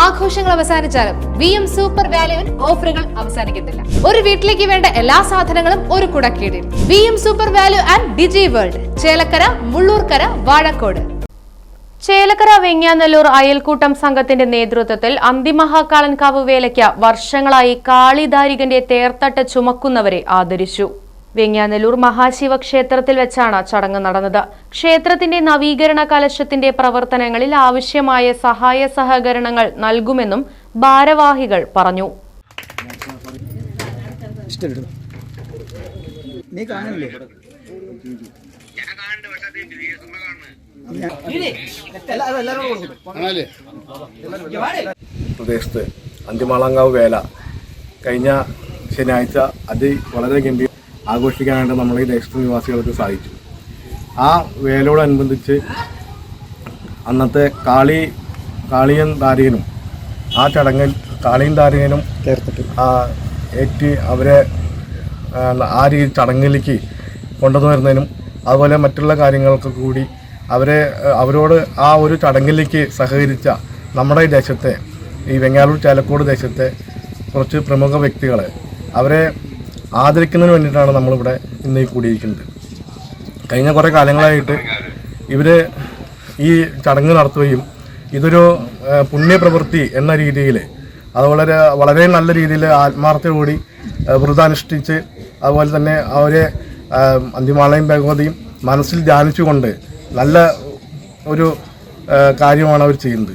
ആഘോഷങ്ങൾ അവസാനിച്ചാലും V M super വാല്യുവിൽ ഓഫറുകൾ അവസാനിക്കുന്നില്ല ഒരു വീട്ടിലേക്ക് വേണ്ട എല്ലാ സാധനങ്ങളും ഒരു കുടക്കീടിൽ. V M super value and Digi World. Chelakkara Mullurkara Vazhakode. Chelakkara Venganallur അയൽക്കൂട്ടം സംഘത്തിന്റെ നേതൃത്വത്തിൽ അന്തിമഹാക്കാളൻകാവ് വേലയ്ക്ക് വർഷങ്ങളായി കാളിദാരികന്റെ തേർത്തട്ട് ചുമക്കുന്നവരെ ആദരിച്ചു. വെങ്ങാനല്ലൂർ മഹാശിവ ക്ഷേത്രത്തിൽ വെച്ചാണ് ചടങ്ങ് നടന്നത്. ക്ഷേത്രത്തിന്റെ നവീകരണ കലശത്തിന്റെ പ്രവർത്തനങ്ങളിൽ ആവശ്യമായ സഹായ സഹകരണങ്ങൾ നൽകുമെന്നും ഭാരവാഹികൾ പറഞ്ഞു. നീ കാണില്ലേ പ്രദേശത്ത് അന്തിമാളങ്കാവ് വേല കഴിഞ്ഞ ശനിയാഴ്ച അത് വളരെ ഗംഭീര ആഘോഷിക്കാനായിട്ട് നമ്മൾ ഈ ദേശത്ത് നിവാസികൾക്ക് സാധിച്ചു. ആ വേലയോടനുബന്ധിച്ച് അന്നത്തെ കാളി കാളിയൻ ദാരികനും ആ ചടങ്ങിൽ കാളിയൻ ദാരികനും ചേർത്തിട്ട്. ആ ഏറ്റ് അവരെ ആ, ആ രീതി ചടങ്ങിലേക്ക് കൊണ്ടുവന്നു വരുന്നതിനും അതുപോലെ മറ്റുള്ള കാര്യങ്ങൾക്ക് കൂടി അവരെ അവരോട് ആ ഒരു ചടങ്ങിലേക്ക് സഹകരിച്ച നമ്മുടെ ഈ ദേശത്തെ ഈ വെങ്ങാലൂർ ചാലക്കോട് ദേശത്തെ കുറച്ച് പ്രമുഖ വ്യക്തികളെ അവരെ ആദരിക്കുന്നതിന് വേണ്ടിയിട്ടാണ് നമ്മളിവിടെ ഇന്ന് ഈ കൂടിയിരിക്കുന്നത്. കഴിഞ്ഞ കുറേ കാലങ്ങളായിട്ട് ഇവർ ഈ ചടങ്ങ് നടത്തുകയും ഇതൊരു പുണ്യപ്രവൃത്തി എന്ന രീതിയിൽ അത് വളരെ വളരെ നല്ല രീതിയിൽ ആത്മാർത്ഥയോടി വ്രതാനുഷ്ഠിച്ച് അതുപോലെ തന്നെ അവരെ അന്തിമാളയും ഭഗവതിയും മനസ്സിൽ ധ്യാനിച്ചുകൊണ്ട് നല്ല ഒരു കാര്യമാണ് അവർ ചെയ്യുന്നത്.